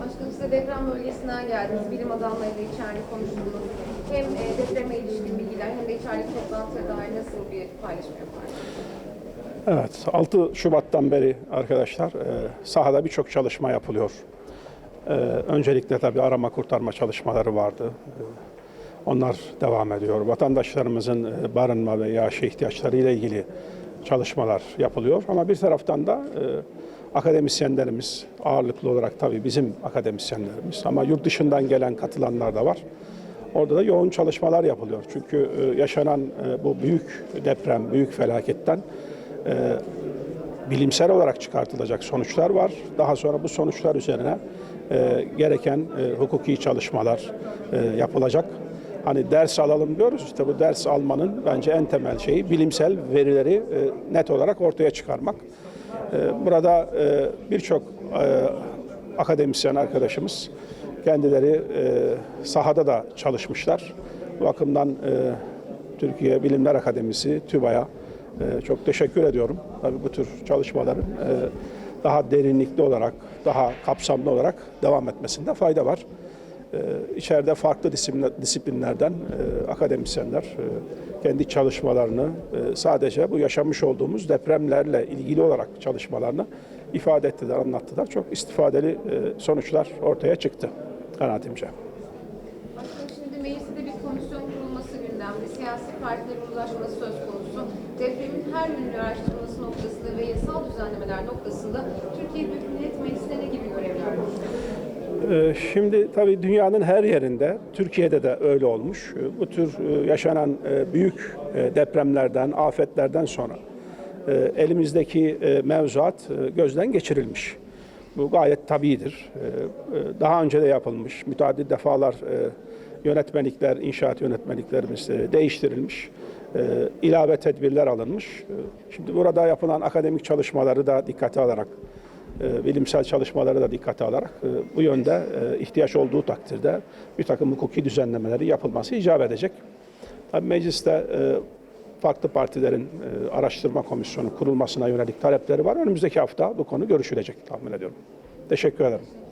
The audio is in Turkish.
Başkanım size deprem bölgesinden geldiniz. Bilim adamlarıyla içeride konuştunuz. Hem e, depreme ilişkin bilgiler hem de içerideki toplantıya dair nasıl bir paylaşım yapardınız? Evet, 6 Şubat'tan beri arkadaşlar e, sahada birçok çalışma yapılıyor. E, Öncelikle tabii arama kurtarma çalışmaları vardı. Onlar devam ediyor. Vatandaşlarımızın barınma ve yağış ihtiyaçları ile ilgili çalışmalar yapılıyor. Ama bir taraftan da akademisyenlerimiz, ağırlıklı olarak tabii bizim akademisyenlerimiz ama yurt dışından gelen katılanlar da var. Orada da yoğun çalışmalar yapılıyor. Çünkü e, yaşanan e, bu büyük deprem, büyük felaketten bilimsel olarak çıkartılacak sonuçlar var. Daha sonra bu sonuçlar üzerine e, gereken e, hukuki çalışmalar e, yapılacak. Hani ders alalım diyoruz işte bu ders almanın bence en temel şeyi bilimsel verileri e, net olarak ortaya çıkarmak. E, burada e, birçok e, akademisyen arkadaşımız kendileri e, sahada da çalışmışlar. Bu bakımdan Türkiye Bilimler Akademisi, TÜBA'ya ee, Çok teşekkür ediyorum. Tabii bu tür çalışmaların daha derinlikli olarak, daha kapsamlı olarak devam etmesinde fayda var. Ee, İçeride farklı disiplinler- disiplinlerden e, akademisyenler e, kendi çalışmalarını e, sadece bu yaşamış olduğumuz depremlerle ilgili olarak çalışmalarını ifade ettiler, anlattılar. Çok istifadeli sonuçlar ortaya çıktı kanaatimce. Başkanım şimdi mecliste bir komisyon kurulması gündemde. Siyasi partilerin uzlaşması söz konusu. Depremin her yönlü araştırılması noktasında ve yasal düzenlemeler noktasında Türkiye Büyük Millet Meclisi'ne Şimdi tabii dünyanın her yerinde, Türkiye'de de öyle olmuş. Ee, Bu tür e, yaşanan e, büyük e, depremlerden, afetlerden sonra elimizdeki mevzuat gözden geçirilmiş. Bu gayet tabidir. Daha önce de yapılmış, müteaddit defalar yönetmelikler, inşaat yönetmeliklerimiz değiştirilmiş. İlave tedbirler alınmış. Şimdi burada yapılan akademik çalışmaları da dikkate alarak bilimsel çalışmaları da dikkate alarak e, bu yönde e, ihtiyaç olduğu takdirde bir takım hukuki düzenlemeleri yapılması icap edecek. Tabii mecliste e, farklı partilerin e, araştırma komisyonu kurulmasına yönelik talepleri var. Önümüzdeki hafta bu konu görüşülecek tahmin ediyorum. Teşekkür ederim.